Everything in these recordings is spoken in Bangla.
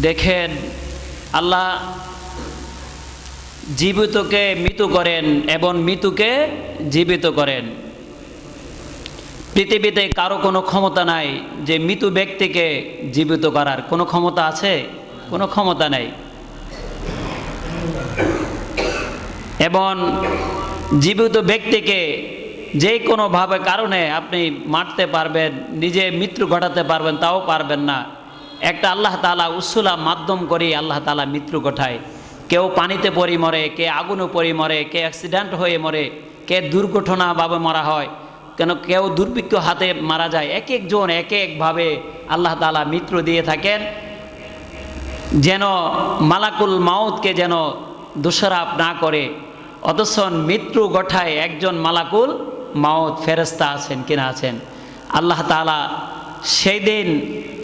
দেখেন, আল্লাহ জীবিতকে মৃত করেন এবং মৃত্যুকে জীবিত করেন। পৃথিবীতে কারও কোনো ক্ষমতা নাই যে মৃত ব্যক্তিকে জীবিত করার। কোনো ক্ষমতা আছে? কোনো ক্ষমতা নাই। এবং জীবিত ব্যক্তিকে যে কোনোভাবে কারণে আপনি মারতে পারবেন, নিজে মৃত্যু ঘটাতে পারবেন, তাও পারবেন না। একটা আল্লাহ তালা উসুলা মাধ্যম করে আল্লাহ তালা মৃত্যু ঘটায়। কেউ পানিতে পরি মরে, কে আগুনে পরি মরে, কে অ্যাক্সিডেন্ট হয়ে মরে, কে দুর্ঘটনাভাবে মারা হয়, কেন কেউ দুর্ভিক্ষ হাতে মারা যায়, এক একজন এক একভাবে আল্লাহ তালা মৃত্যু দিয়ে থাকেন। যেন মালাকুল মাউতকে যেন দোষারাপ না করে, অথচ মৃত্যু গঠায় একজন মালাকুল মাউত ফেরেস্তা আছেন কিনা আছেন। আল্লাহ তালা সেই দিন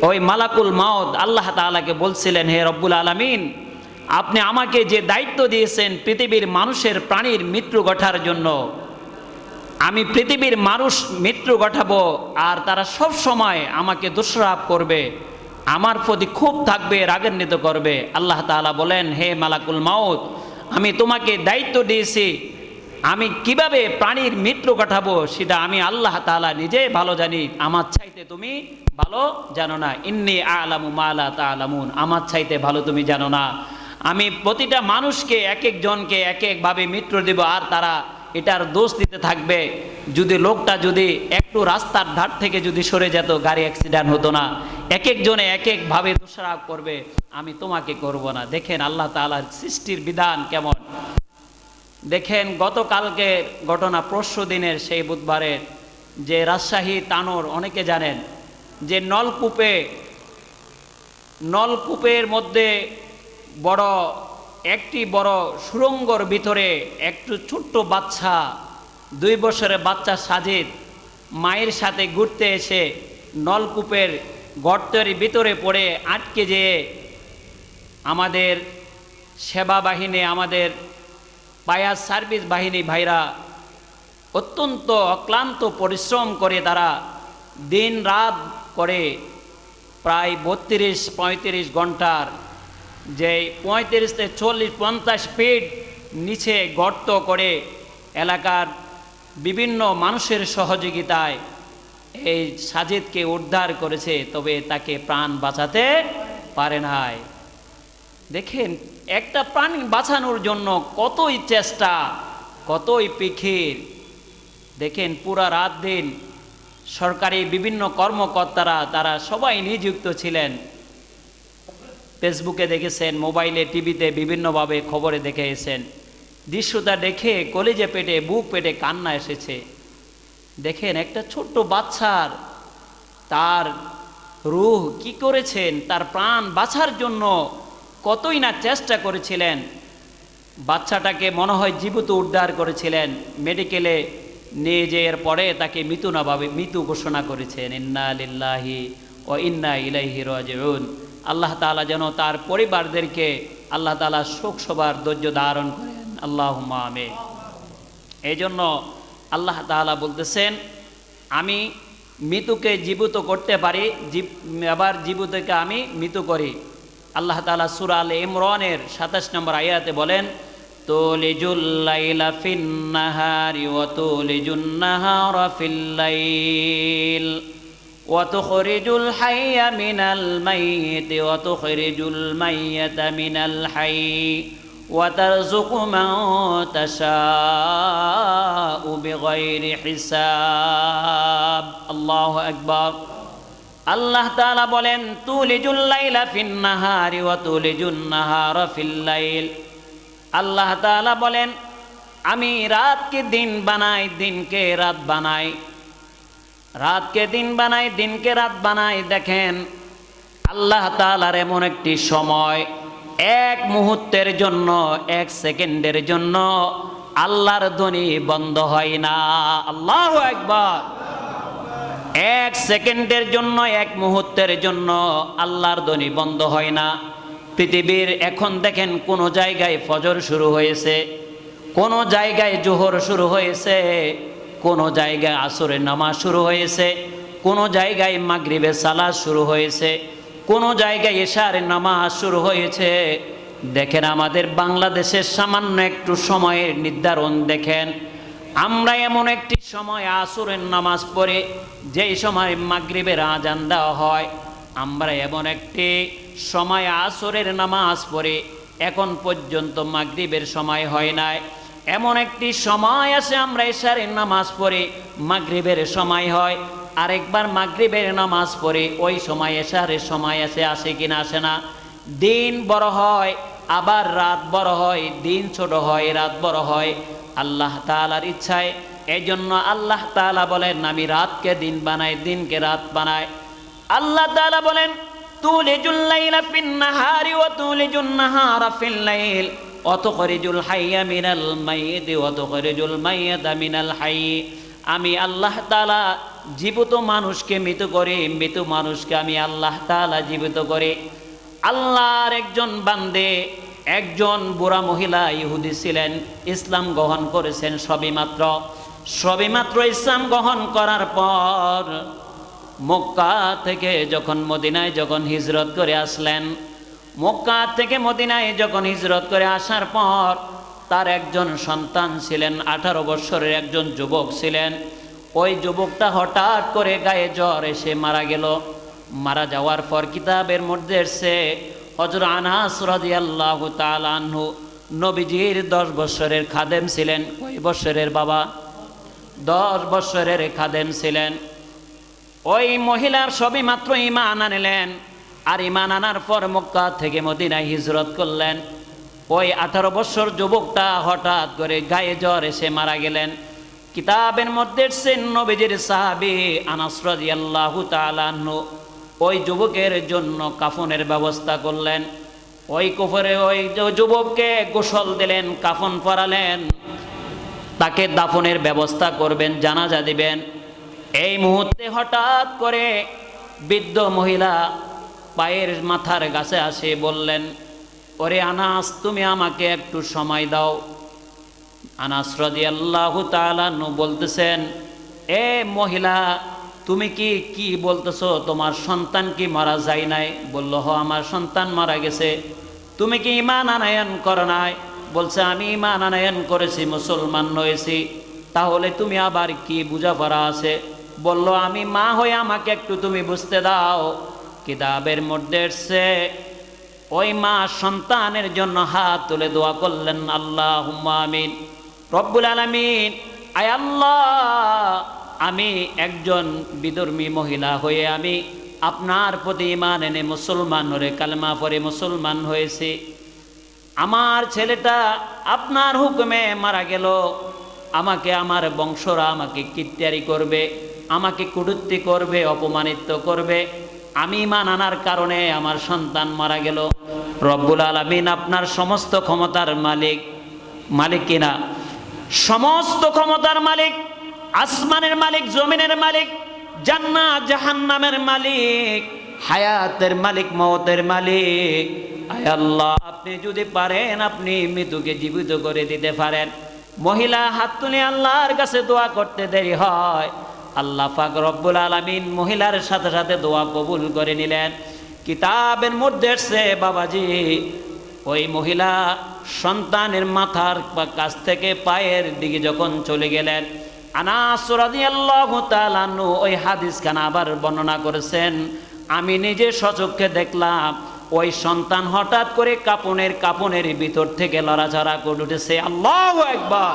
ওই মালাকুল মাউত আল্লাহ তালাকে বলছিলেন, হে রব্বুল আলমিন, আপনি আমাকে যে দায়িত্ব দিয়েছেন পৃথিবীর মানুষের প্রাণীর মৃত্যু ঘটার জন্য, আমি পৃথিবীর মানুষ মৃত্যু ঘটাবো আর তারা সব সময় আমাকে দোষরাপ করবে, আমার প্রতি খুব থাকবে, রাগান্বিত করবে। আল্লাহ তাআলা বলেন, হে মালাকুল মাউত, আমি তোমাকে দায়িত্ব দিয়েছি আমি কীভাবে প্রাণীর মৃত্যু ঘটাবো সেটা আমি আল্লাহ তাআলা নিজে ভালো জানি। আমার চাইতে তুমি ভালো জানো না। ইন্নি আলামু মালা তালামুন আমার চাইতে ভালো তুমি জানো না। আমি প্রতিটা মানুষকে এক একজনকে এক একভাবে মৃত্যু দেব আর তারা এটার দোষ দিতে থাকবে। যদি লোকটা যদি একটু রাস্তার ধার থেকে যদি সরে যেত, গাড়ি অ্যাক্সিডেন্ট হতো না। এক একজনে এক একভাবে দোষারোপ করবে। আমি তোমাকে করব না। দেখেন আল্লাহ তাআলার সৃষ্টির বিধান কেমন? দেখেন, গতকালকে ঘটনা, পরশু দিনের সেই বুধবারের যে রাজশাহী, তানোর, অনেকে জানেন যে নলকূপে, নলকূপের মধ্যে বড়, একটি বড় সুরঙ্গর ভিতরে একটু ছোট্ট বাচ্চা, দুই বছরের বাচ্চা সাজিদ মায়ের সাথে ঘুরতে এসে নলকূপের গর্তের ভিতরে পড়ে আটকে যেয়ে আমাদের সেবা বাহিনী, আমাদের পায়ার সার্ভিস বাহিনী ভাইরা অত্যন্ত অক্লান্ত পরিশ্রম করে তারা দিন রাত করে প্রায় বত্রিশ, পঁয়ত্রিশ ঘণ্টার যে পঁয়ত্রিশ থেকে চল্লিশ, পঞ্চাশ ফিট নিচে গর্ত করে এলাকার বিভিন্ন মানুষের সহযোগিতায় এই সাজিদকে উদ্ধার করেছে, তবে তাকে প্রাণ বাঁচাতে পারে নাই। দেখেন একটা প্রাণী বাঁচানোর জন্য কতই চেষ্টা, কতই পিখির দেখেন পুরা রাত দিন সরকারি বিভিন্ন কর্মকর্তারা, তারা সবাই নিযুক্ত ছিলেন। ফেসবুকে দেখেছেন, মোবাইলে, টিভিতে বিভিন্নভাবে খবরে দেখে এসেছেন দৃশ্যটা দেখে কলেজে পেটে, বুক পেটে কান্না এসেছে। দেখেন একটা ছোট্ট বাচ্চার, তার রুহ কি করেছেন, তার প্রাণ বাঁচার জন্য কতই না চেষ্টা করেছিলেন। বাচ্চাটাকে মনে হয় জীবিত উদ্ধার করেছিলেন। মেডিকেলে নিয়ে যেয়ে পরে তাকে মৃত্যু না ভাবে মৃত্যু ঘোষণা করেছেন। ইন্না লিল্লাহি ও ইন্না ইলাইহি রাজিউন। আল্লাহ তাআলা যেন তার পরিবারদেরকে আল্লাহ তাআলা শোক সবার ধৈর্য ধারণ করেন। আল্লাহ আমিন। এই জন্য আল্লাহ তাআলা বলতেছেন, আমি মৃত্যুকে জীবিত করতে পারি আবার জীবিতকে আমি মৃত্যু করি। আল্লাহ তাআলা সূরা আল ইমরানের সাতাশ নম্বর আয়াতে বলেন তুলিজুল লাইলা ফিন নাহারি ওয়া তুলিজুন নাহারা ফিল লাইল وتخرج الحي من الميت وتخرج الميت من الحي وترزق من تشاء بغير حساب الله أكبر আল্লাহ তাআলা বলেন, তুলিজুল লাইলা ফিন নাহারি আল্লাহ তাআলা বলেন, আমি রাতকে দিন বানাই, দিনকে রাত বানাই। রাতকে দিন বানাই, দিনকে রাত বানাই। দেখেন, আল্লাহ তাআলার এমন একটি সময়, এক মুহূর্তের জন্য, এক সেকেন্ডের জন্য আল্লাহর ধ্বনি বন্ধ হয় না। আল্লাহ একবার এক সেকেন্ডের জন্য, এক মুহূর্তের জন্য আল্লাহর ধ্বনি বন্ধ হয় না। পৃথিবীর এখন দেখেন কোন জায়গায় ফজর শুরু হয়েছে, কোন জায়গায় জোহর শুরু হয়েছে, কোন জায়গায় আসরের নামাজ শুরু হয়েছে, কোন জায়গায় মাগরিবের সালাদ শুরু হয়েছে, কোনো জায়গায় এশার নামাজ শুরু হয়েছে। দেখেন আমাদের বাংলাদেশের সামান্য একটু সময়ের নির্ধারণ দেখেন আমরা এমন একটি সময় আসরের নামাজ পড়ে যেই সময় মাগরিবের আজান দেওয়া হয়, আমরা এমন একটি সময় আসরের নামাজ পড়ে, এখন পর্যন্ত মাগরিবের সময় হয় নাই। এমন একটি সময় আছে আমরা এশারের নামাজ পড়ে, মাগরিবের সময় হয়। আরেকবার মাগরিবের নামাজ পড়ে, ওই সময় এশারের সময় আছে আসে কিনা আসে না। দিন বড় হয়, আবার রাত বড় হয়, দিন ছোট হয়, রাত বড় হয়। আল্লাহ তালার ইচ্ছায়। এই জন্য আল্লাহ তালা বলেন, আমি রাতকে দিন বানাই, দিনকে রাত বানাই। আল্লাহ তালা বলেন লাইলা আমি আল্লাহ তাআলা জীবিত মানুষকে মৃত করে, মৃত মানুষকে আমি আল্লাহ জীবিত করে। আল্লাহর একজন বান্দে একজন বুড়া মহিলা ইহুদি ছিলেন, ইসলাম গ্রহণ করেছেন সবেমাত্র। সবেমাত্র ইসলাম গ্রহণ করার পর মক্কা থেকে যখন মদিনায় যখন হিজরত করে আসলেন, মক্কা থেকে মদিনায় যখন হিজরত করে আসার পর তার একজন সন্তান ছিলেন, আঠারো বৎসরের একজন যুবক ছিলেন। ওই যুবকটা হঠাৎ করে গায়ে জ্বর এসে মারা গেল। মারা যাওয়ার পর কিতাবের মধ্যে এসে হজর আনাস রাদিয়াল্লাহু তাআলা আনহু নবীজির দশ বৎসরের খাদেম ছিলেন। কয় বৎসরের বাবা? দশ বৎসরের খাদেম ছিলেন। ওই মহিলার সবই মাত্র ইমান আনলেন আর ইমান আনার পর মক্কা থেকে মদিনায় হিজরত করলেন। ওই আঠারো বছর যুবকটা হঠাৎ করে গায়ে জ্বর এসে মারা গেলেন। কিতাবের মধ্যে নবীজির সাহাবি আনাসরদি আল্লাহ তালাহু ওই যুবকের জন্য কাফনের ব্যবস্থা করলেন। ওই কুফরে ওই যুবককে গোসল দিলেন, কাফন পরালেন। তাকে দাফনের ব্যবস্থা করবেন, জানাজা দিবেন। এই মুহূর্তে হঠাৎ করে বৃদ্ধ মহিলা পায়ের মাথার কাছে আসে, বললেন, ওরে আনাস, তুমি আমাকে একটু সময় দাও। আনাস রদি আল্লাহ তালানু বলতেছেন, এ মহিলা তুমি কি কি বলতেছো? তোমার সন্তান কি মারা যায় নাই? বলল, হ, আমার সন্তান মারা গেছে। তুমি কি ইমান আনায়ন করো নাই? বলছে, আমি ইমান আনায়ন করেছি, মুসলমান হয়েছি তাহলে তুমি আবার কি বুঝাপড়া আছে? বলল, আমি মা হয়ে আমাকে একটু তুমি বুঝতে দাও। কিতাবের মধ্যে এসছে, ওই মা সন্তানের জন্য হাত তুলে দোয়া করলেন আল্লাহ আমিন। রব্বুল আলমিন, আয় আল্লাহ আমি একজন বিধর্মী মহিলা হয়ে আমি আপনার প্রতি ইমান এনে মুসলমান হয়ে, কালমা পরে মুসলমান হয়েছি। আমার ছেলেটা আপনার হুকুমে মারা গেল। আমাকে, আমার বংশরা আমাকে কিত্যারি করবে, আমাকে কুটুত্তি করবে, অপমানিত করবে। আমি ইমান আনার কারণে আমার সন্তান মারা গেল। রব্বুল আলমিন আপনার সমস্ত ক্ষমতার মালিক মালিক কিনা সমস্ত ক্ষমতার মালিক আসমানের মালিক, জমিনের মালিক, জান্নাত, জাহান্নামের মালিক, হায়াতের মালিক, মওতের মালিক। আল্লাহ, আপনি যদি পারেন, আপনি মৃত্যুকে জীবিত করে দিতে পারেন। মহিলা, হাত তুলে আল্লাহর কাছে দোয়া করতে দেরি হয়। আল্লাহ পাক রব্বুল আলমিন মহিলার সাথে সাথে দোয়া কবুল করে নিলেন। কিতাবের মধ্যে এসছে, বাবাজি, ওই মহিলা সন্তানের মাথার কাছ থেকে পায়ের দিকে যখন চলে গেলেন আনাস রাদিয়াল্লাহু ওই হাদিস খান আবার বর্ণনা করেছেন, আমি নিজে সচক্ষে দেখলাম, ওই সন্তান হঠাৎ করে কাপনের কাপনের ভিতর থেকে লড়াচড়া করে উঠেছে। আল্লাহ একবার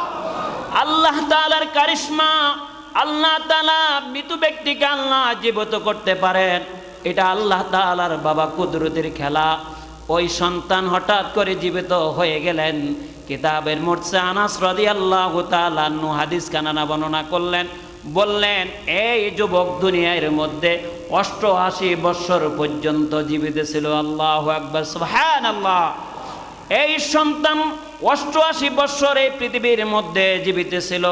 আল্লাহ তাআলার কারিশমা, আল্লাহ তাআলা মৃত ব্যক্তিকে আল্লাহ জীবিত করতে পারেন। এটা আল্লাহ তাআলার বাবা কুদরতের খেলা। ওই সন্তান হঠাৎ করে জীবিত হয়ে গেলেন। কিতাবের মোর্চে আনাস রদি আল্লাহ তালু হাদিস কানানা বর্ণনা করলেন, বললেন, এই যুবক দুনিয়ার মধ্যে অষ্টআশি বৎসর পর্যন্ত জীবিত ছিল আল্লাহ আকবর সুবহান আল্লাহ এই সন্তান অষ্টআশি বৎসর এই পৃথিবীর মধ্যে জীবিত ছিল।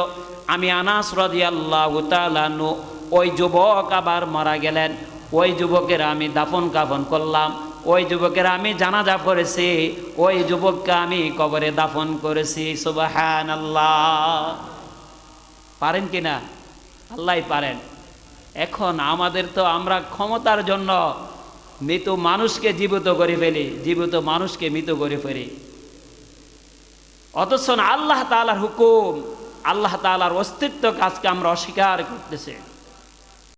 আমি আনাস রদি আল্লাহ তালানু ওই যুবক আবার মারা গেলেন। ওই যুবকের আমি দাফন কাফন করলাম। ওই যুবকের আমি জানাজা পড়েছি, ওই যুবককে আমি কবরে দাফন করেছি সুবাহান আল্লাহ পারেন কি না? আল্লাহ পারেন। এখন আমাদের তো আমরা ক্ষমতার জন্য মৃত মানুষকে জীবিত করে ফেলি, জীবিত মানুষকে মৃত করে ফেলি। অথচ আল্লাহ তালার হুকুম, আল্লাহ তালার অস্তিত্ব কাজকে আমরা অস্বীকার করতেছে।